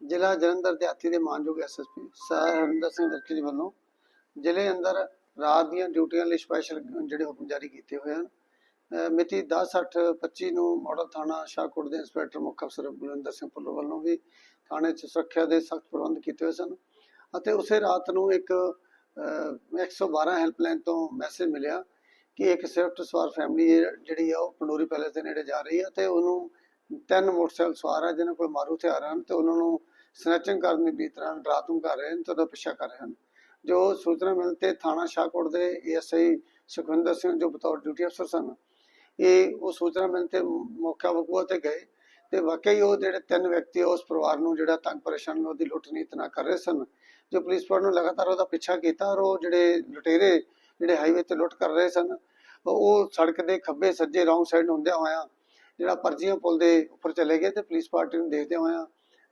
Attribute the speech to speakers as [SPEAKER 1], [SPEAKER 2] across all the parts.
[SPEAKER 1] ਜ਼ਿਲ੍ਹਾ ਜਲੰਧਰ ਦੇ ਹਾਥੀ ਦੇ ਮਾਨਯੋਗ ਐਸਐਸਪੀ ਹਰਿੰਦਰ ਸਿੰਘ ਦਰਕੀ ਜੀ ਵੱਲੋਂ ਜ਼ਿਲ੍ਹੇ ਅੰਦਰ ਰਾਤ ਦੀਆਂ ਡਿਊਟੀਆਂ ਲਈ ਸਪੈਸ਼ਲ ਜਿਹੜੇ ਹੁਕਮ ਜਾਰੀ ਕੀਤੇ ਹੋਏ ਹਨ। ਮਿਤੀ 10/8/25 ਨੂੰ ਮਾਡਲ ਥਾਣਾ ਸ਼ਾਹਕੋਟ ਦੇ ਇੰਸਪੈਕਟਰ ਮੁੱਖ ਅਫਸਰ ਬਲਵਿੰਦਰ ਸਿੰਘ ਭੁੱਲਰ ਵੱਲੋਂ ਵੀ ਥਾਣੇ 'ਚ ਸੁਰੱਖਿਆ ਦੇ ਸਖਤ ਪ੍ਰਬੰਧ ਕੀਤੇ ਹੋਏ ਸਨ ਅਤੇ ਉਸੇ ਰਾਤ ਨੂੰ ਇੱਕ ਅਹ, 112 ਹੈਲਪਲਾਈਨ ਤੋਂ ਮੈਸੇਜ ਮਿਲਿਆ ਕਿ ਇੱਕ ਸਵਿਫਟ ਸਵਾਰ ਫੈਮਿਲੀ ਜਿਹੜੀ ਆ ਉਹ ਪੰਡੋਰੀ ਪੈਲੇਸ ਦੇ ਨੇੜੇ ਜਾ ਰਹੀ ਹੈ ਤੇ ਉਹਨੂੰ ਤਿੰਨ ਮੋਟਰਸਾਈਕਲ ਸਵਾਰ ਆ ਜਿਨ੍ਹਾਂ ਕੋਲ ਮਾਰੂ ਹਥਿਆਰ ਹਨ ਤੇ ਉਹਨਾਂ ਨੂੰ ਸਨੈਚਿੰਗ ਕਰਨ ਦੀ ਬੀਤਰਾਂ ਡਰਾ ਧਮਕਾ ਰਹੇ ਹਨ ਤੇ ਪਿੱਛਾ ਕਰ ਰਹੇ ਹਨ। ਜੋ ਸੂਚਨਾ ਮਿਲਣ ਤੇ ਥਾਣਾ ਸ਼ਾਹਕੋਟ ਦੇ ਏਐਸਆਈ ਸੁਖਵਿੰਦਰ ਸਿੰਘ ਜੋ ਬਤੌਰ ਡਿਊਟੀ ਅਫਸਰ ਸਨ, ਇਹ ਉਹ ਸੂਚਨਾ ਮਿਲਣ ਤੇ ਮੌਕਾ ਵਕੂਆ ਤੇ ਗਏ ਤੇ ਵਾਕਈ ਉਹ ਜਿਹੜੇ ਤਿੰਨ ਵਿਅਕਤੀ ਉਸ ਪਰਿਵਾਰ ਨੂੰ ਜਿਹੜਾ ਤੰਗ ਪਰੇਸ਼ਾਨ ਉਹਦੀ ਲੁੱਟ ਨੀਤ ਨਾ ਕਰ ਰਹੇ ਸਨ। ਜੋ ਪੁਲਿਸ ਫੋਰਸ ਨੇ ਲਗਾਤਾਰ ਉਹਦਾ ਪਿੱਛਾ ਕੀਤਾ ਔਰ ਉਹ ਜਿਹੜੇ ਲੁਟੇਰੇ, ਜਿਹੜੇ ਹਾਈਵੇ ਤੇ ਲੁੱਟ ਕਰ ਰਹੇ ਸਨ, ਉਹ ਸੜਕ ਦੇ ਖੱਬੇ ਸੱਜੇ ਰੌਂਗ ਸਾਈਡ ਹੁੰਦਿਆਂ ਹੋਇਆਂ ਜਿਹੜਾ ਪਰਜੀਆਂ ਪੁਲ ਦੇ ਉੱਪਰ ਚਲੇ ਗਏ ਤੇ ਪੁਲਿਸ ਪਾਰਟੀ ਨੂੰ ਦੇਖਦੇ ਹੋਇਆਂ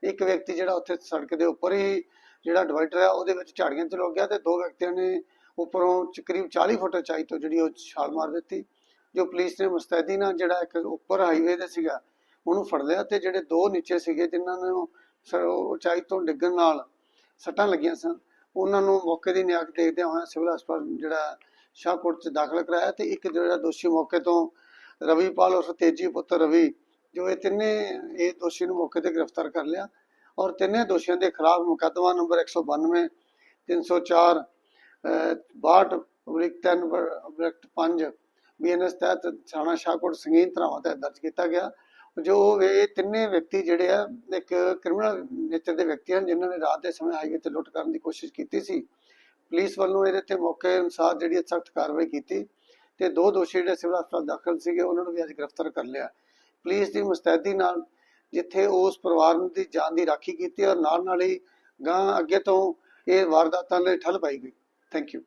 [SPEAKER 1] ਇੱਕ ਵਿਅਕਤੀ ਜਿਹੜਾ ਉੱਥੇ ਸੜਕ ਦੇ ਉੱਪਰ ਹੀ ਜਿਹੜਾ ਡਿਵਾਈਡਰ ਹੈ ਉਹਦੇ ਵਿੱਚ ਝਾੜੀਆਂ 'ਚ ਲੁੱਕ ਗਿਆ ਤੇ ਦੋ ਵਿਅਕਤੀਆਂ ਨੇ ਉੱਪਰੋਂ ਚ- ਕਰੀਬ 40 ਫੁੱਟ ਉਚਾਈ ਤੋਂ ਜਿਹੜੀ ਉਹ ਛਾਲ ਮਾਰ ਦਿੱਤੀ, ਜੋ ਪੁਲਿਸ ਨੇ ਮੁਸਤੈਦੀ ਨਾਲ ਜਿਹੜਾ ਇੱਕ ਉੱਪਰ ਹਾਈਵੇ ਤੇ ਸੀਗਾ, ਉਹਨੂੰ ਫੜ ਲਿਆ ਤੇ ਜਿਹੜੇ ਦੋ ਨੀਚੇ ਸੀਗੇ, ਜਿਨ੍ਹਾਂ ਨੂੰ ਉਚਾਈ ਤੋਂ ਡਿੱਗਣ ਨਾਲ ਸੱਟਾਂ ਲੱਗੀਆਂ ਸਨ, ਉਹਨਾਂ ਨੂੰ ਮੌਕੇ ਦੀ ਨਿਆਕ ਦੇਖਦਿਆਂ ਹੋਇਆਂ ਸਿਵਲ ਹਸਪਤਾਲ ਜਿਹੜਾ ਸ਼ਾਹਕੋਟ ਚ ਦਾਖਲ ਕਰਾਇਆ ਤੇ ਇੱਕ ਜਿਹੜਾ ਦੋਸ਼ੀ ਮੌਕੇ ਤੋਂ ਰਵੀਪਾਲ ਉਰਫ ਤੇਜੀ ਪੁੱਤਰ ਰਵੀ ਜੋ ਇਹ ਤਿੰਨੇ, ਇਹ ਦੋਸ਼ੀ ਨੂੰ ਮੌਕੇ ਤੇ ਗ੍ਰਿਫਤਾਰ ਕਰ ਲਿਆ ਔਰ ਤਿੰਨੇ ਦੋਸ਼ੀਆਂ ਦੇ ਖਿਲਾਫ ਮੁਕੱਦਮਾ ਨੰਬਰ 192 304 62 ਅਬਲਿਕ 10 ਅਬਲਿਕ 5 ਬੀਐਨਐਸ ਤਹਿਤ ਥਾਣਾ ਸ਼ਾਹਕੋਟ ਸੰਗੀਨ ਧਰਾਵਾਂ ਤਹਿਤ ਦਰਜ ਕੀਤਾ ਗਿਆ। ਜੋ ਇਹ ਤਿੰਨੇ ਵਿਅਕਤੀ ਜਿਹੜੇ ਆ, ਇੱਕ ਕ੍ਰਿਮੀਨਲ ਨੇਚਰ ਦੇ ਵਿਅਕਤੀ ਹਨ, ਜਿਨ੍ਹਾਂ ਨੇ ਰਾਤ ਦੇ ਸਮੇਂ ਹਾਈਵੇ ਤੇ ਲੁੱਟ ਕਰਨ ਦੀ ਕੋਸ਼ਿਸ਼ ਕੀਤੀ ਸੀ। ਪੁਲਿਸ ਵੱਲੋਂ ਇਹਦੇ ਤੇ ਮੌਕੇ ਅਨੁਸਾਰ ਜਿਹੜੀ ਸਖਤ ਕਾਰਵਾਈ ਕੀਤੀ ਤੇ ਦੋ ਦੋਸ਼ੀ ਜਿਹੜੇ ਸਿਵਲ ਹਸਪਤਾਲ ਦਾਖਲ ਸੀਗੇ, ਉਹਨਾਂ ਨੂੰ ਵੀ ਅੱਜ ਗ੍ਰਿਫਤਾਰ ਕਰ ਲਿਆ। ਪੁਲਿਸ ਦੀ ਮੁਸਤੈਦੀ ਨਾਲ ਜਿੱਥੇ ਉਸ ਪਰਿਵਾਰ ਦੀ ਜਾਨ ਦੀ ਰਾਖੀ ਕੀਤੀ ਔਰ ਨਾਲ ਨਾਲ ਹੀ ਗਾਂ ਅੱਗੇ ਤੋਂ ਇਹ ਵਾਰਦਾਤਾਂ ਲਈ ਠੱਲ ਪਾਈ ਗਈ। Thank you